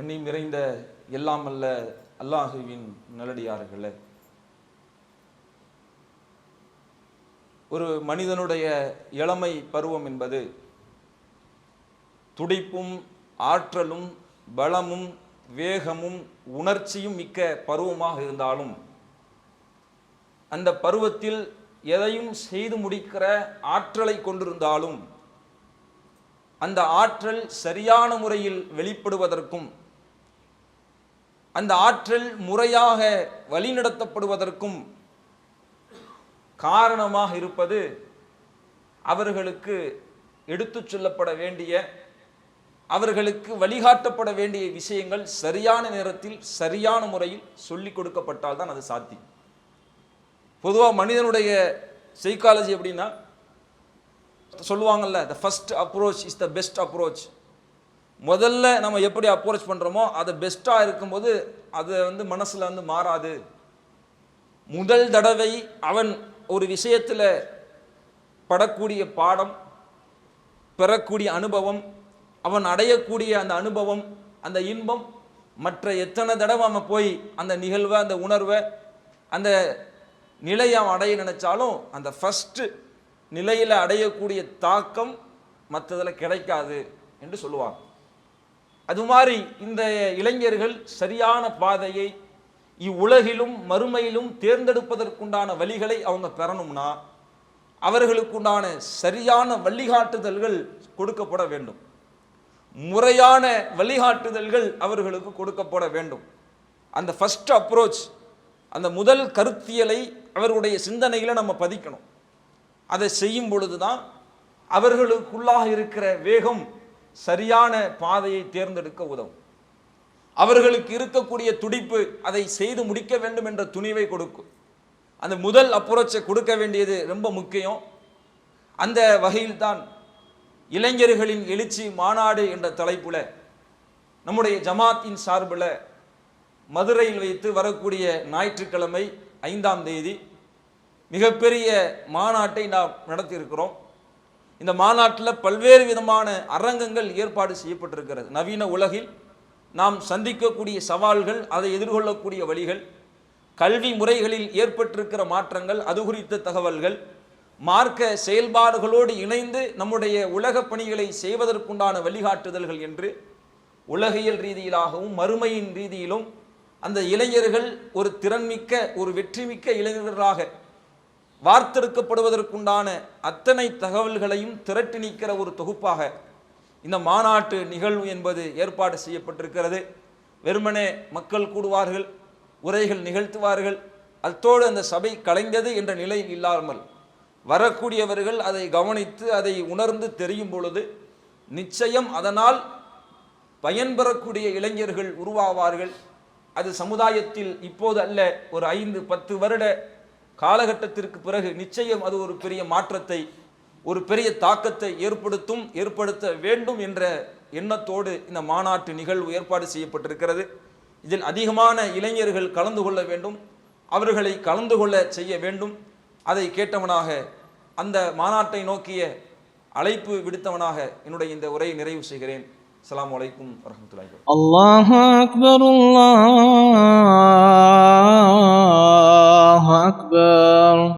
கண்ணி நிறைந்த எல்லாம் அல்ல அல்லாஹுவின் நல்லடியார்களே. ஒரு மனிதனுடைய இளமை பருவம் என்பது துடிப்பும் ஆற்றலும் பலமும் வேகமும் உணர்ச்சியும் மிக்க பருவமாக இருந்தாலும் அந்த பருவத்தில் எதையும் செய்து முடிக்கிற ஆற்றலை கொண்டிருந்தாலும் அந்த ஆற்றல் சரியான முறையில் வெளிப்படுவதற்கும் அந்த ஆற்றல் முறையாக வழிநடத்தப்படுவதற்கும் காரணமாக இருப்பது அவர்களுக்கு எடுத்துச் சொல்லப்பட வேண்டிய அவர்களுக்கு வழிகாட்டப்பட வேண்டிய விஷயங்கள் சரியான நேரத்தில் சரியான முறையில் சொல்லிக் கொடுக்கப்பட்டால் தான் அது சாத்தியம். பொதுவாக மனிதனுடைய சைக்காலஜி எப்படின்னா சொல்லுவாங்கல்ல the first approach is the best approach முதல்ல நம்ம எப்படி அப்ரோச் பண்ணுறோமோ அது பெஸ்ட்டாக இருக்கும்போது அது வந்து மனசில் வந்து மாறாது. முதல் தடவை அவன் ஒரு விஷயத்தில் படக்கூடிய பாடம் பெறக்கூடிய அனுபவம் அவன் அடையக்கூடிய அந்த அனுபவம் அந்த இன்பம் மற்ற எத்தனை தடவை அவன் போய் அந்த நிகழ்வை அந்த உணர்வை அந்த நிலையை அவன் அடைய நினைச்சாலும் அந்த ஃபஸ்ட்டு நிலையில் அடையக்கூடிய தாக்கம் மற்றதில் கிடைக்காது என்று சொல்லுவாங்க. அது மாதிரி இந்த இளைஞர்கள் சரியான பாதையை இவ்வுலகிலும் மறுமையிலும் தேர்ந்தெடுப்பதற்குண்டான வழிகளை அவங்க பெறணும்னா அவர்களுக்குண்டான சரியான வழிகாட்டுதல்கள் கொடுக்கப்பட வேண்டும். முறையான வழிகாட்டுதல்கள் அவர்களுக்கு கொடுக்கப்பட வேண்டும். அந்த ஃபஸ்ட் அப்ரோச் அந்த முதல் கருத்தியலை அவர்களுடைய சிந்தனையில் நம்ம பதிக்கணும். அதை செய்யும் பொழுது தான் அவர்களுக்குள்ளாக இருக்கிற வேகம் சரியான பாதையை தேர்ந்தெடுக்க உதவும். அவர்களுக்கு இருக்கக்கூடிய துடிப்பு அதை செய்து முடிக்க வேண்டும் என்ற துணிவை கொடுக்கும். அந்த முதல் அப்ரோச்சை கொடுக்க வேண்டியது ரொம்ப முக்கியம். அந்த வகையில்தான் இளைஞர்களின் எழுச்சி மாநாடு என்ற தலைப்பில் நம்முடைய ஜமாத்தின் சார்பில் மதுரையில் வைத்து வரக்கூடிய ஞாயிற்றுக்கிழமை ஐந்தாம் தேதி மிகப்பெரிய மாநாட்டை நாம் நடத்தியிருக்கிறோம். இந்த மாநாட்டில் பல்வேறு விதமான அரங்கங்கள் ஏற்பாடு செய்யப்பட்டிருக்கிறது. நவீன உலகில் நாம் சந்திக்கக்கூடிய சவால்கள் அதை எதிர்கொள்ளக்கூடிய வழிகள் கல்வி முறைகளில் ஏற்பட்டிருக்கிற மாற்றங்கள் அது குறித்த தகவல்கள் மார்க்க செயல்பாடுகளோடு இணைந்து நம்முடைய உலக பணிகளை செய்வதற்குண்டான வழிகாட்டுதல்கள் என்று உலகியல் ரீதியிலாகவும் மறுமையின் ரீதியிலும் அந்த இளைஞர்கள் ஒரு திறன்மிக்க ஒரு வெற்றிமிக்க இளைஞர்களாக வார்த்தெடுக்கப்படுவதற்குண்டான அத்தனை தகவல்களையும் திரட்டி நிற்கிற ஒரு தொகுப்பாக இந்த மாநாட்டு நிகழ்வு என்பது ஏற்பாடு செய்யப்பட்டிருக்கிறது. வெறுமனே மக்கள் கூடுவார்கள் உரைகள் நிகழ்த்துவார்கள் அத்தோடு அந்த சபை கலைந்தது என்ற நிலை இல்லாமல் வரக்கூடியவர்கள் அதை கவனித்து அதை உணர்ந்து தெரியும் பொழுது நிச்சயம் அதனால் பயன்பெறக்கூடிய இளைஞர்கள் உருவாவார்கள். அது சமுதாயத்தில் இப்போது அல்ல ஒரு ஐந்து பத்து வருட காலகட்டத்திற்கு பிறகு நிச்சயம் அது ஒரு பெரிய மாற்றத்தை ஒரு பெரிய தாக்கத்தை ஏற்படுத்தும் ஏற்படுத்த வேண்டும் என்ற எண்ணத்தோடு இந்த மாநாட்டு நிகழ்வு ஏற்பாடு செய்யப்பட்டிருக்கிறது. இதில் அதிகமான இளைஞர்கள் கலந்து கொள்ள வேண்டும் அவர்களை கலந்து கொள்ள செய்ய வேண்டும். அதை கேட்டவனாக அந்த மாநாட்டை நோக்கிய அழைப்பு விடுத்தவனாக என்னுடைய இந்த உரையை நிறைவு செய்கிறேன். அஸ்லாம் வலைக்கும் வரமத்துல்லாஹி அல்லாஹ் அக்பர் الله أكبر